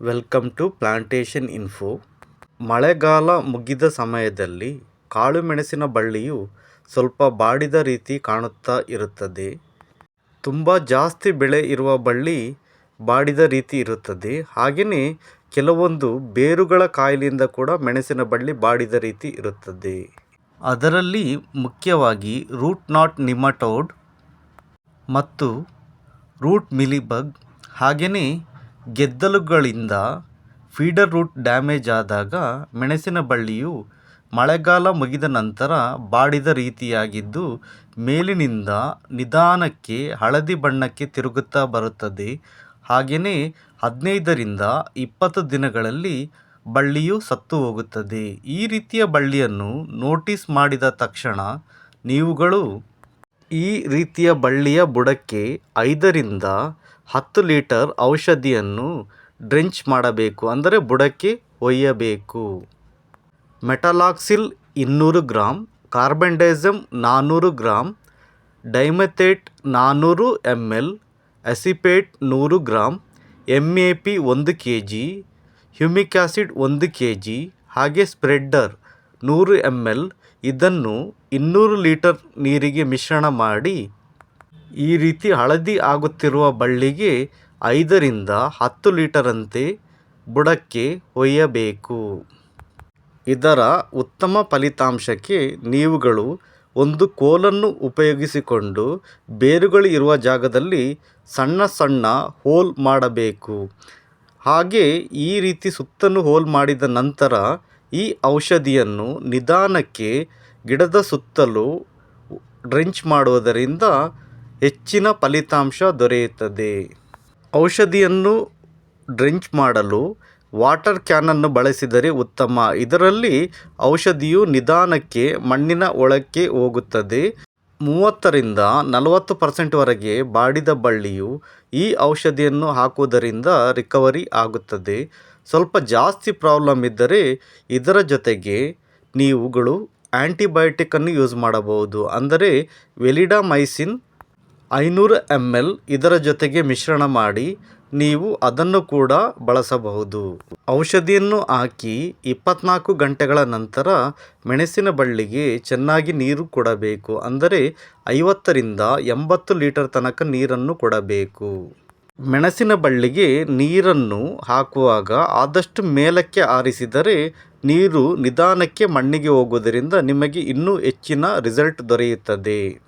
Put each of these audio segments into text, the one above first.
Welcome to plantation info ಮಳೆಗಾಲ ಮುಗಿದ ಸಮಯದಲ್ಲಿ ಕಾಳುಮೆಣಸಿನ ಬಳ್ಳಿಯು ಸ್ವಲ್ಪ ಬಾಡಿದ ರೀತಿ ಕಾಣುತ್ತಾ ಇರುತ್ತದೆ. ತುಂಬ ಜಾಸ್ತಿ ಬೆಳೆ ಇರುವ ಬಳ್ಳಿ ಬಾಡಿದ ರೀತಿ ಇರುತ್ತದೆ. ಹಾಗೆಯೇ ಕೆಲವೊಂದು ಬೇರುಗಳ ಕಾಯಿಲೆಯಿಂದ ಕೂಡ ಮೆಣಸಿನ ಬಳ್ಳಿ ಬಾಡಿದ ರೀತಿ ಇರುತ್ತದೆ. ಅದರಲ್ಲಿ ಮುಖ್ಯವಾಗಿ ರೂಟ್ ನಾಟ್ ನಿಮಟೋಡ್ ಮತ್ತು ರೂಟ್ ಮಿಲಿಬಗ್ ಹಾಗೆಯೇ ಗೆದ್ದಲುಗಳಿಂದ ಫೀಡರ್ ರೂಟ್ ಡ್ಯಾಮೇಜ್ ಆದಾಗ ಮೆಣಸಿನ ಬಳ್ಳಿಯು ಮಳೆಗಾಲ ಮುಗಿದ ನಂತರ ಬಾಡಿದ ರೀತಿಯಾಗಿದ್ದು ಮೇಲಿನಿಂದ ನಿಧಾನಕ್ಕೆ ಹಳದಿ ಬಣ್ಣಕ್ಕೆ ತಿರುಗುತ್ತಾ ಬರುತ್ತದೆ. ಹಾಗೆಯೇ ಹದಿನೈದರಿಂದ ಇಪ್ಪತ್ತು ದಿನಗಳಲ್ಲಿ ಬಳ್ಳಿಯು ಸತ್ತು ಹೋಗುತ್ತದೆ. ಈ ರೀತಿಯ ಬಳ್ಳಿಯನ್ನು ನೋಟಿಸ್ ಮಾಡಿದ ತಕ್ಷಣ ನೀವುಗಳು ಈ ರೀತಿಯ ಬಳ್ಳಿಯ ಬುಡಕ್ಕೆ ಐದರಿಂದ ಹತ್ತು ಲೀಟರ್ ಔಷಧಿಯನ್ನು ಡ್ರೆಂಚ್ ಮಾಡಬೇಕು. ಅಂದರೆ ಬುಡಕ್ಕೆ ಒಯ್ಯಬೇಕು. ಮೆಟಲಾಕ್ಸಿಲ್ ಇನ್ನೂರು ಗ್ರಾಮ್ ಕಾರ್ಬೆಂಡೈಸಮ್ ನಾನ್ನೂರು ಗ್ರಾಮ್ ಡೈಮೆಥೇಟ್ ನಾನ್ನೂರು ಎಂ ಎಲ್, ಅಸಿಪೇಟ್ ನೂರು ಗ್ರಾಮ್ ಎಂ ಎ ಪಿ ಒಂದು ಕೆ ಜಿ, ಹ್ಯೂಮಿಕ್ ಆ್ಯಸಿಡ್ ಒಂದು ಕೆ ಜಿ, ಹಾಗೆ ಸ್ಪ್ರೆಡ್ಡರ್ ನೂರು ಎಂ ಎಲ್ ಇದನ್ನು ಇನ್ನೂರು ಲೀಟರ್ ನೀರಿಗೆ ಮಿಶ್ರಣ ಮಾಡಿ, ಈ ರೀತಿ ಹಳದಿ ಆಗುತ್ತಿರುವ ಬಳ್ಳಿಗೆ ಐದರಿಂದ ಹತ್ತು ಲೀಟರಂತೆ ಬುಡಕ್ಕೆ ಒಯ್ಯಬೇಕು. ಇದರ ಉತ್ತಮ ಫಲಿತಾಂಶಕ್ಕೆ ನೀವುಗಳು ಒಂದು ಕೋಲನ್ನು ಉಪಯೋಗಿಸಿಕೊಂಡು ಬೇರುಗಳು ಇರುವ ಜಾಗದಲ್ಲಿ ಸಣ್ಣ ಸಣ್ಣ ಹೋಲ್ ಮಾಡಬೇಕು. ಹಾಗೆ ಈ ರೀತಿ ಸುತ್ತನ್ನು ಹೋಲ್ ಮಾಡಿದ ನಂತರ ಈ ಔಷಧಿಯನ್ನು ನಿಧಾನಕ್ಕೆ ಗಿಡದ ಸುತ್ತಲೂ ಡ್ರೆಂಚ್ ಮಾಡುವುದರಿಂದ ಹೆಚ್ಚಿನ ಫಲಿತಾಂಶ ದೊರೆಯುತ್ತದೆ. ಔಷಧಿಯನ್ನು ಡ್ರೆಂಚ್ ಮಾಡಲು ವಾಟರ್ ಕ್ಯಾನನ್ನು ಬಳಸಿದರೆ ಉತ್ತಮ. ಇದರಲ್ಲಿ ಔಷಧಿಯು ನಿಧಾನಕ್ಕೆ ಮಣ್ಣಿನ ಒಳಕ್ಕೆ ಹೋಗುತ್ತದೆ. ಮೂವತ್ತರಿಂದ ನಲವತ್ತು ಪರ್ಸೆಂಟ್ವರೆಗೆ ಬಾಡಿದ ಬಳ್ಳಿಯು ಈ ಔಷಧಿಯನ್ನು ಹಾಕುವುದರಿಂದ ರಿಕವರಿ ಆಗುತ್ತದೆ. ಸ್ವಲ್ಪ ಜಾಸ್ತಿ ಪ್ರಾಬ್ಲಮ್ ಇದ್ದರೆ ಇದರ ಜೊತೆಗೆ ನೀವುಗಳು ಆ್ಯಂಟಿಬಯೋಟಿಕನ್ನು ಯೂಸ್ ಮಾಡಬಹುದು. ಅಂದರೆ ವೆಲಿಡಾಮೈಸಿನ್ ಐನೂರು ಎಂ ಎಲ್ ಇದರ ಜೊತೆಗೆ ಮಿಶ್ರಣ ಮಾಡಿ ನೀವು ಅದನ್ನು ಕೂಡ ಬಳಸಬಹುದು. ಔಷಧಿಯನ್ನು ಹಾಕಿ ಇಪ್ಪತ್ನಾಲ್ಕು ಗಂಟೆಗಳ ನಂತರ ಮೆಣಸಿನ ಬಳ್ಳಿಗೆ ಚೆನ್ನಾಗಿ ನೀರು ಕೊಡಬೇಕು. ಅಂದರೆ ಐವತ್ತರಿಂದ ಎಂಬತ್ತು ಲೀಟರ್ ತನಕ ನೀರನ್ನು ಕೊಡಬೇಕು. ಮೆಣಸಿನ ಬಳ್ಳಿಗೆ ನೀರನ್ನು ಹಾಕುವಾಗ ಆದಷ್ಟು ಮೇಲಕ್ಕೆ ಆರಿಸಿದರೆ ನೀರು ನಿಧಾನಕ್ಕೆ ಮಣ್ಣಿಗೆ ಹೋಗುವುದರಿಂದ ನಿಮಗೆ ಇನ್ನೂ ಹೆಚ್ಚಿನ ರಿಸಲ್ಟ್ ದೊರೆಯುತ್ತದೆ.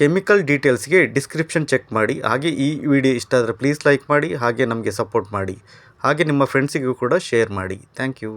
ಕೆಮಿಕಲ್ ಡೀಟೇಲ್ಸ್ಗೆ ಡಿಸ್ಕ್ರಿಪ್ಷನ್ ಚೆಕ್ ಮಾಡಿ. ಹಾಗೆ ಈ ವಿಡಿಯೋ ಇಷ್ಟ ಆದರೆ ಪ್ಲೀಸ್ ಲೈಕ್ ಮಾಡಿ, ಹಾಗೆ ನಮಗೆ ಸಪೋರ್ಟ್ ಮಾಡಿ. ಹಾಗೆ ನಿಮ್ಮ ಫ್ರೆಂಡ್ಸಿಗೂ ಕೂಡ ಶೇರ್ ಮಾಡಿ. Thank you